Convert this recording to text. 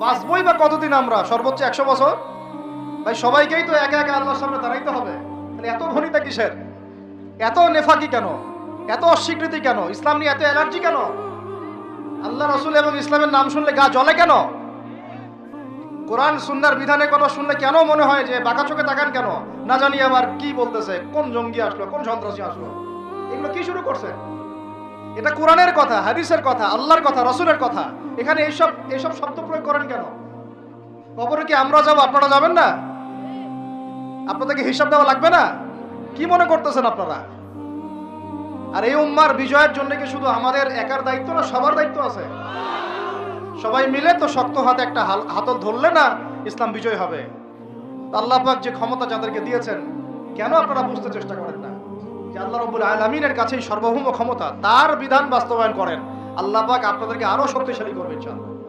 বাঁচবই বা কতদিন আমরা? সর্বোচ্চ একশো বছর? ভাই, সবাইকেই তো একা একা আল্লাহর সামনে দাঁড়াইতে হবে। তাহলে এত ঘনিতা কিসের? এত নেফাকি কেন? এত অস্বীকৃতি কেন? ইসলাম নিয়ে এত অ্যালার্জি কেন? আল্লাহ রসুল এবং ইসলামের নাম শুনলে গা জ্বলে কেন? কোরআন, সুন্নার বিধানের কথা শুনলে কেন মনে হয় যে বাঁকা চোখে তাকান কেন? না জানি আবার কি বলতেছে, কোন জঙ্গি আসলো, কোন সন্ত্রাসী আসলো? এগুলো কি শুরু করছে? এটা কোরআনের কথা, হাদিসের কথা, আল্লাহর কথা, রসুলের কথা। এখানে এইসব এইসব শব্দ প্রয়োগ করেন কেন? কবরে কি আমরা যাব? আপনারা যাবেন না? আপনাদেরকে হিসাব দেওয়া লাগবে না? কি মনে করতেছেন আপনারা? আর এই উম্মার বিজয়ের জন্য কি শুধু আমাদের একার দায়িত্ব না, সবার দায়িত্ব আছে? সবাই মিলে তো শক্ত হাতে একটা হাতল ধরলে না ইসলাম বিজয় হবে। আল্লাহ পাক যে ক্ষমতা যাদেরকে দিয়েছেন, কেন আপনারা বুঝতে চেষ্টা করেন না? আল্লাহ রব্বুল আলমিনের কাছেই সর্বভৌম ক্ষমতা, তার বিধান বাস্তবায়ন করেন। আল্লাহ পাক আপনাদেরকে আরও শক্তিশালী করবে, ইনশাআল্লাহ।